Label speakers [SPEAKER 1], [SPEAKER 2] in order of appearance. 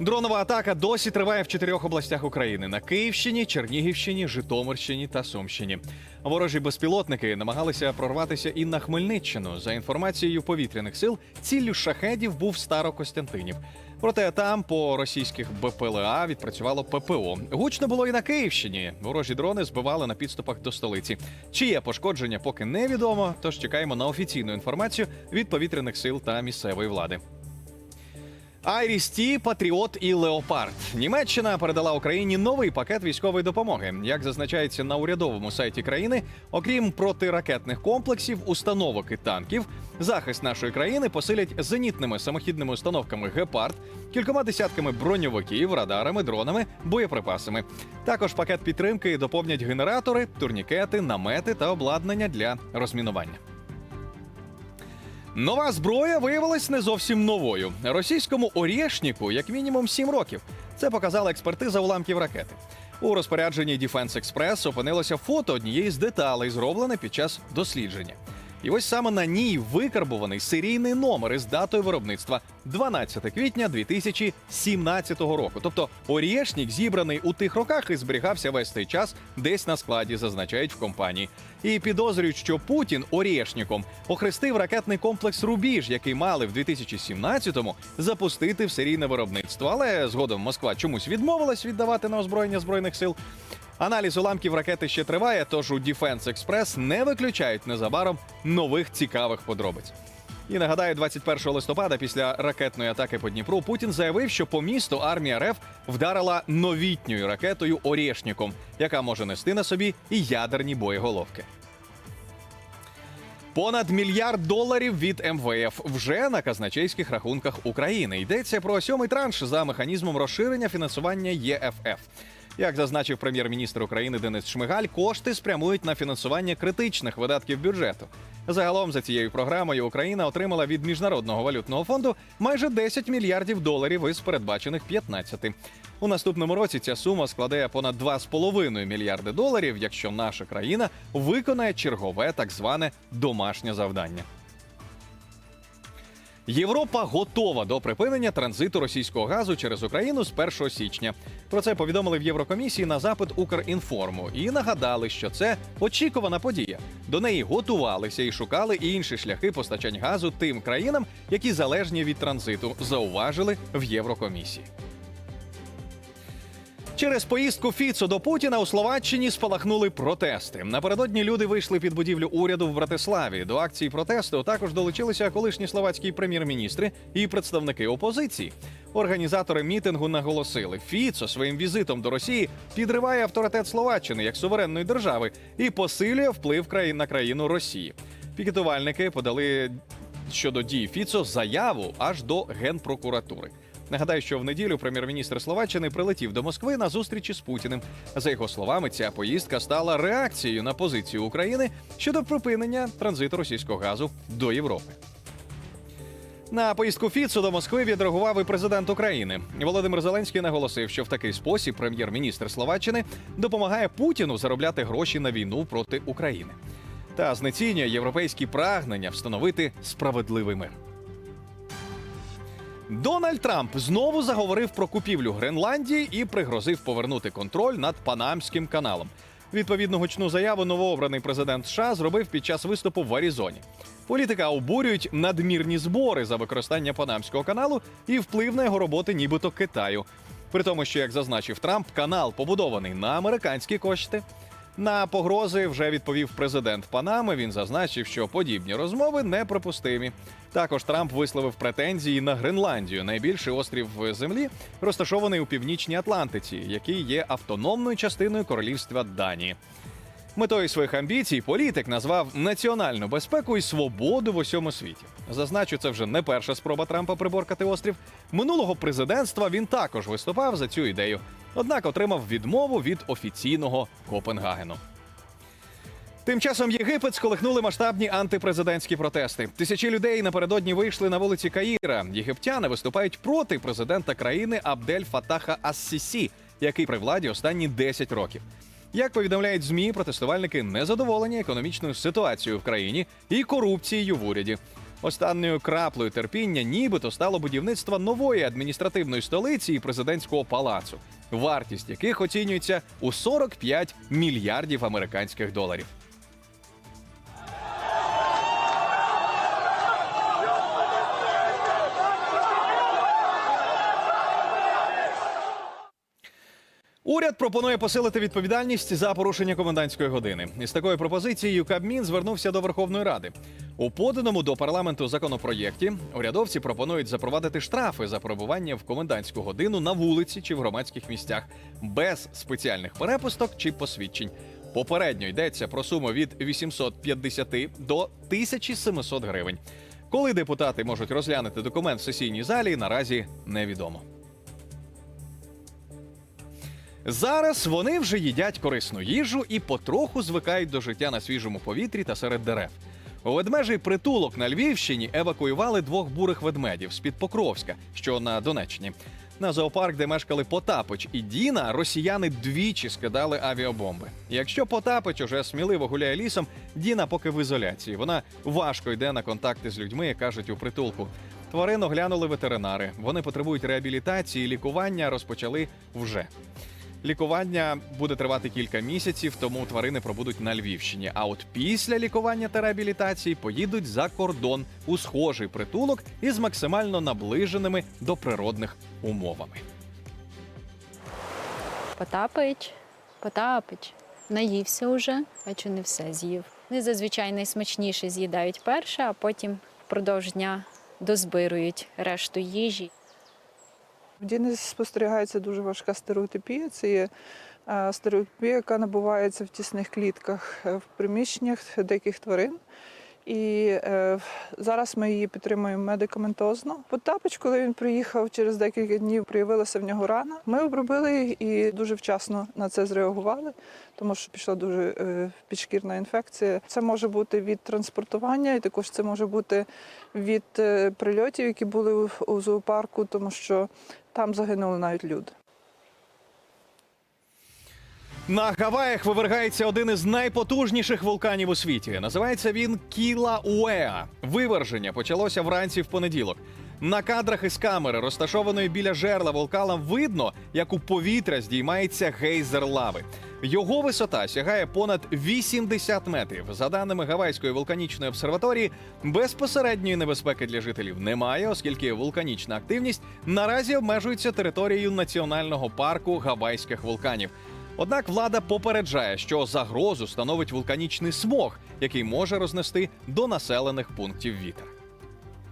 [SPEAKER 1] Дронова атака досі триває в чотирьох областях України: на Київщині, Чернігівщині, Житомирщині та Сумщині. Ворожі безпілотники намагалися прорватися і на Хмельниччину. За інформацією повітряних сил, ціллю шахедів був Старокостянтинів. Проте там по російських БПЛА відпрацювало ППО. Гучно було і на Київщині. Ворожі дрони збивали на підступах до столиці. Чиє пошкодження поки невідомо, тож чекаємо на офіційну інформацію від повітряних сил та місцевої влади. Айріс Ті, Патріот і Леопард. Німеччина передала Україні новий пакет військової допомоги. Як зазначається на урядовому сайті країни, окрім протиракетних комплексів, установок і танків, захист нашої країни посилять зенітними самохідними установками Гепард, кількома десятками броньовиків, радарами, дронами, боєприпасами. Також пакет підтримки доповнять генератори, турнікети, намети та обладнання для розмінування. Нова зброя виявилась не зовсім новою. Російському орєшніку як мінімум 7 років. Це показала експертиза уламків ракети. У розпорядженні Defense Express опинилося фото однієї з деталей, зроблене під час дослідження. І ось саме на ній викарбуваний серійний номер із датою виробництва 12 квітня 2017 року. Тобто орєшнік зібраний у тих роках і зберігався весь цей час десь на складі, зазначають в компанії. І підозрюють, що Путін орєшніком охрестив ракетний комплекс Рубіж, який мали в 2017-му запустити в серійне виробництво. Але згодом Москва чомусь відмовилась віддавати на озброєння збройних сил. Аналіз уламків ракети ще триває, тож у Defense Express не виключають незабаром нових цікавих подробиць. І нагадаю, 21 листопада, після ракетної атаки по Дніпру, Путін заявив, що по місту армія РФ вдарила новітньою ракетою Орєшніком, яка може нести на собі і ядерні боєголовки. Понад мільярд доларів від МВФ вже на казначейських рахунках України. Йдеться про сьомий транш за механізмом розширення фінансування ЄФФ. Як зазначив прем'єр-міністр України Денис Шмигаль, кошти спрямують на фінансування критичних видатків бюджету. Загалом за цією програмою Україна отримала від міжнародного валютного фонду майже 10 мільярдів доларів із передбачених 15. У наступному році ця сума складе понад 2,5 мільярди доларів, якщо наша країна виконає чергове так зване домашнє завдання. Європа готова до припинення транзиту російського газу через Україну з 1 січня. Про це повідомили в Єврокомісії на запит Укрінформу і нагадали, що це очікувана подія. До неї готувалися і шукали інші шляхи постачань газу тим країнам, які залежні від транзиту, зауважили в Єврокомісії. Через поїздку Фіцо до Путіна у Словаччині спалахнули протести. Напередодні люди вийшли під будівлю уряду в Братиславі. До акції протесту також долучилися колишні словацькі прем'єр-міністри і представники опозиції. Організатори мітингу наголосили, Фіцо своїм візитом до Росії підриває авторитет Словаччини як суверенної держави і посилює вплив країн на країну Росії. Пікетувальники подали щодо дій Фіцо заяву аж до генпрокуратури. Нагадаю, що в неділю прем'єр-міністр Словаччини прилетів до Москви на зустрічі з Путіним. За його словами, ця поїздка стала реакцією на позицію України щодо припинення транзиту російського газу до Європи. На поїздку Фіцу до Москви відреагував і президент України. Володимир Зеленський наголосив, що в такий спосіб прем'єр-міністр Словаччини допомагає Путіну заробляти гроші на війну проти України та знецінює європейські прагнення встановити справедливий мир. Дональд Трамп знову заговорив про купівлю Гренландії і пригрозив повернути контроль над Панамським каналом. Відповідну гучну заяву новообраний президент США зробив під час виступу в Аризоні. Політика обурюють надмірні збори за використання Панамського каналу і вплив на його роботи, нібито Китаю. При тому, що як зазначив Трамп, канал побудований на американські кошти. На погрози вже відповів президент Панами. Він зазначив, що подібні розмови неприпустимі. Також Трамп висловив претензії на Гренландію, найбільший острів землі, розташований у північній Атлантиці, який є автономною частиною королівства Данії. Метою своїх амбіцій політик назвав національну безпеку і свободу в усьому світі. Зазначу, це вже не перша спроба Трампа приборкати острів. Минулого президентства він також виступав за цю ідею, однак отримав відмову від офіційного Копенгагену. Тим часом Єгипет сколихнули масштабні антипрезидентські протести. Тисячі людей напередодні вийшли на вулиці Каїра. Єгиптяни виступають проти президента країни Абдель Фатаха Ас-Сісі, який при владі останні 10 років. Як повідомляють змі, протестувальники незадоволені економічною ситуацією в країні і корупцією в уряді. Останньою краплею терпіння нібито стало будівництво нової адміністративної столиці і президентського палацу, вартість яких оцінюється у 45 мільярдів американських доларів. Уряд пропонує посилити відповідальність за порушення комендантської години. Із такою пропозицією Кабмін звернувся до Верховної Ради. У поданому до парламенту законопроєкті урядовці пропонують запровадити штрафи за перебування в комендантську годину на вулиці чи в громадських місцях без спеціальних перепусток чи посвідчень. Попередньо йдеться про суму від 850 до 1700 гривень. Коли депутати можуть розглянути документ в сесійній залі, наразі невідомо. Зараз вони вже їдять корисну їжу і потроху звикають до життя на свіжому повітрі та серед дерев. У ведмежий притулок на Львівщині евакуювали двох бурих ведмедів з-під Покровська, що на Донеччині. На зоопарк, де мешкали Потапич і Діна, росіяни двічі скидали авіабомби. Якщо Потапич уже сміливо гуляє лісом, Діна поки в ізоляції. Вона важко йде на контакти з людьми, кажуть у притулку. Тварин оглянули ветеринари. Вони потребують реабілітації, лікування розпочали вже. Лікування буде тривати кілька місяців, тому тварини пробудуть на Львівщині. А от після лікування та реабілітації поїдуть за кордон у схожий притулок із максимально наближеними до природних умовами.
[SPEAKER 2] Потапич, Потапич, наївся уже, бачу, не все з'їв. Вони зазвичай найсмачніше з'їдають перше, а потім впродовж дня дозбирують решту їжі.
[SPEAKER 3] Діни спостерігається дуже важка стереотипія. Це є стереотипія, яка набувається в тісних клітках е, в приміщеннях диких тварин. І е, зараз ми її підтримуємо медикаментозно. Потапич, коли він приїхав через декілька днів, проявилася в нього рана. Ми обробили і дуже вчасно на це зреагували, тому що пішла дуже е, підшкірна інфекція. Це може бути від транспортування, і також це може бути від е, прильотів, які були у- у зоопарку, тому що там загинули навіть люди.
[SPEAKER 1] На Гаваях вивергається один із найпотужніших вулканів у світі. Називається він Кіла Уеа. Виверження почалося вранці в понеділок. На кадрах із камери, розташованої біля жерла вулкана, видно, як у повітря здіймається гейзер лави. Його висота сягає понад 80 метрів. За даними Гавайської вулканічної обсерваторії, безпосередньої небезпеки для жителів немає, оскільки вулканічна активність наразі обмежується територією національного парку Гавайських вулканів. Однак влада попереджає, що загрозу становить вулканічний смог, який може рознести до населених пунктів вітер.